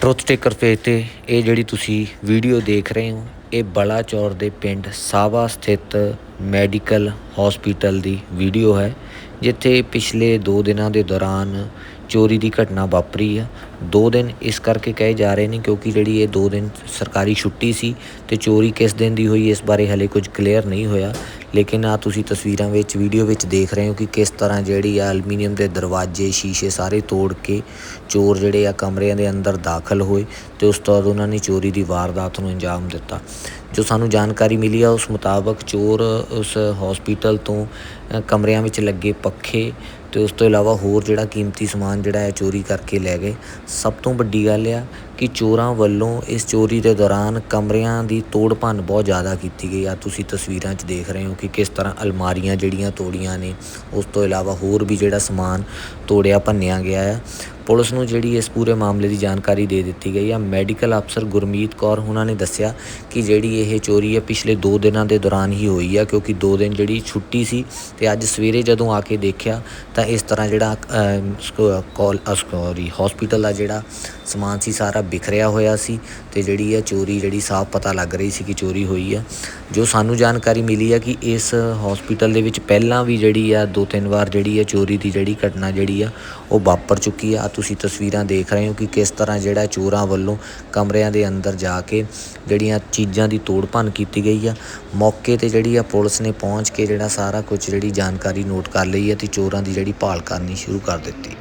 Truth taker page ਤੇ ਇਹ ਜਿਹੜੀ ਤੁਸੀਂ ਵੀਡੀਓ ਦੇਖ ਰਹੇ ਹੋ, ਇਹ ਬਲਾਚੌਰ ਦੇ ਪਿੰਡ ਸਾਵਾ ਸਥਿਤ ਮੈਡੀਕਲ ਹਸਪੀਟਲ ਦੀ ਵੀਡੀਓ ਹੈ, ਜਿੱਥੇ ਪਿਛਲੇ 2 ਦਿਨਾਂ ਦੇ ਦੌਰਾਨ ਚੋਰੀ ਦੀ ਘਟਨਾ ਵਾਪਰੀ ਆ। ਦੋ ਦਿਨ ਇਸ ਕਰਕੇ ਕਹੇ ਜਾ ਰਹੇ ਨੇ ਕਿਉਂਕਿ ਜਿਹੜੀ ਇਹ ਦੋ ਦਿਨ ਸਰਕਾਰੀ ਛੁੱਟੀ ਸੀ ਤੇ ਚੋਰੀ ਕਿਸ ਦਿਨ ਦੀ ਹੋਈ ਇਸ ਬਾਰੇ ਹਲੇ ਕੁਝ ਕਲੀਅਰ ਨਹੀਂ ਹੋਇਆ। ਲੇਕਿਨ ਆ ਤੁਸੀਂ ਤਸਵੀਰਾਂ ਵਿੱਚ ਵੀਡੀਓ ਵਿੱਚ ਦੇਖ ਰਹੇ ਹੋ ਕਿ ਕਿਸ ਤਰ੍ਹਾਂ ਜਿਹੜੀ ਆ ਐਲੂਮੀਨੀਅਮ ਦੇ ਦਰਵਾਜ਼ੇ, ਸ਼ੀਸ਼ੇ ਸਾਰੇ ਤੋੜ ਕੇ ਚੋਰ ਜਿਹੜੇ ਆ ਕਮਰਿਆਂ ਦੇ ਅੰਦਰ ਦਾਖਲ ਹੋਏ ਤੇ ਉਸ ਤੋਂ ਬਾਅਦ ਉਹਨਾਂ ਨੇ ਚੋਰੀ ਦੀ ਵਾਰਦਾਤ ਨੂੰ ਅੰਜਾਮ ਦਿੱਤਾ। ਜੋ ਸਾਨੂੰ ਜਾਣਕਾਰੀ ਮਿਲੀ ਆ, ਉਸ ਮੁਤਾਬਕ ਚੋਰ ਉਸ ਹਸਪੀਟਲ ਤੋਂ ਕਮਰਿਆਂ ਵਿੱਚ ਲੱਗੇ ਪੱਖੇ ਅਤੇ ਉਸ ਤੋਂ ਇਲਾਵਾ ਹੋਰ ਜਿਹੜਾ ਕੀਮਤੀ ਸਮਾਨ ਜਿਹੜਾ ਹੈ ਚੋਰੀ ਕਰਕੇ ਲੈ ਗਏ। ਸਭ ਤੋਂ ਵੱਡੀ ਗੱਲ ਆ ਕਿ ਚੋਰਾਂ ਵੱਲੋਂ ਇਸ ਚੋਰੀ ਦੇ ਦੌਰਾਨ ਕਮਰਿਆਂ ਦੀ ਤੋੜ ਭੰਨ ਬਹੁਤ ਜ਼ਿਆਦਾ ਕੀਤੀ ਗਈ ਆ। ਤੁਸੀਂ ਤਸਵੀਰਾਂ 'ਚ ਦੇਖ ਰਹੇ ਹੋ ਕਿ ਕਿਸ ਤਰ੍ਹਾਂ ਅਲਮਾਰੀਆਂ ਜਿਹੜੀਆਂ ਤੋੜੀਆਂ ਨੇ, ਉਸ ਤੋਂ ਇਲਾਵਾ ਹੋਰ ਵੀ ਜਿਹੜਾ ਸਮਾਨ ਤੋੜਿਆ, ਭੰਨਿਆ ਗਿਆ ਆ। ਪੁਲਿਸ ਨੂੰ ਜਿਹੜੀ ਇਸ ਪੂਰੇ ਮਾਮਲੇ ਦੀ ਜਾਣਕਾਰੀ ਦੇ ਦਿੱਤੀ ਗਈ ਆ। ਮੈਡੀਕਲ ਅਫਸਰ ਗੁਰਮੀਤ ਕੌਰ ਉਹਨਾਂ ਨੇ ਦੱਸਿਆ ਕਿ ਜਿਹੜੀ ਇਹ ਚੋਰੀ ਹੈ ਪਿਛਲੇ 2 ਦਿਨਾਂ ਦੇ ਦੌਰਾਨ ਹੀ ਹੋਈ ਆ, ਕਿਉਂਕਿ 2 ਦਿਨ ਜਿਹੜੀ ਛੁੱਟੀ ਸੀ ਤੇ ਅੱਜ ਸਵੇਰੇ ਜਦੋਂ ਆ ਕੇ ਦੇਖਿਆ ਤਾਂ ਇਸ ਤਰ੍ਹਾਂ ਜਿਹੜਾ ਕਾਲ ਸੌਰੀ ਹਸਪੀਟਲ ਦਾ ਜਿਹੜਾ, ਸਮਾਨ ਸੀ ਸਾਰਾ ਬਿਖਰਿਆ ਹੋਇਆ ਸੀ ਤੇ ਜਿਹੜੀ ਹੈ ਚੋਰੀ ਜਿਹੜੀ ਸਾਫ਼ ਪਤਾ ਲੱਗ ਰਹੀ ਸੀ ਕਿ ਚੋਰੀ ਹੋਈ ਆ। ਜੋ ਸਾਨੂੰ ਜਾਣਕਾਰੀ ਮਿਲੀ ਆ ਕਿ ਇਸ ਹਸਪੀਟਲ ਦੇ ਵਿੱਚ ਪਹਿਲਾਂ ਵੀ ਜਿਹੜੀ ਆ, ਦੋ ਤਿੰਨ ਵਾਰ ਜਿਹੜੀ ਹੈ ਚੋਰੀ ਦੀ ਜਿਹੜੀ ਘਟਨਾ ਜਿਹੜੀ ਆ, ਉਹ ਵਾਪਰ ਚੁੱਕੀ ਆ। ਤੁਸੀਂ ਤਸਵੀਰਾਂ ਦੇਖ ਰਹੇ ਹੋ ਕਿ ਕਿਸ ਤਰ੍ਹਾਂ ਜਿਹੜਾ ਚੋਰਾਂ ਵੱਲੋਂ ਕਮਰਿਆਂ ਦੇ ਅੰਦਰ ਜਾ ਕੇ ਜਿਹੜੀਆਂ ਚੀਜ਼ਾਂ ਦੀ ਤੋੜ ਭੰਨ ਕੀਤੀ ਗਈ ਆ। ਮੌਕੇ ਤੇ ਜਿਹੜੀ ਆ ਪੁਲਿਸ ਨੇ ਪਹੁੰਚ ਕੇ ਜਿਹੜਾ ਸਾਰਾ ਕੁਝ ਜਿਹੜੀ ਜਾਣਕਾਰੀ ਨੋਟ ਕਰ ਲਈ ਹੈ ਤੇ ਚੋਰਾਂ ਦੀ ਜਿਹੜੀ ਭਾਲ ਕਰਨੀ ਸ਼ੁਰੂ ਕਰ ਦਿੱਤੀ।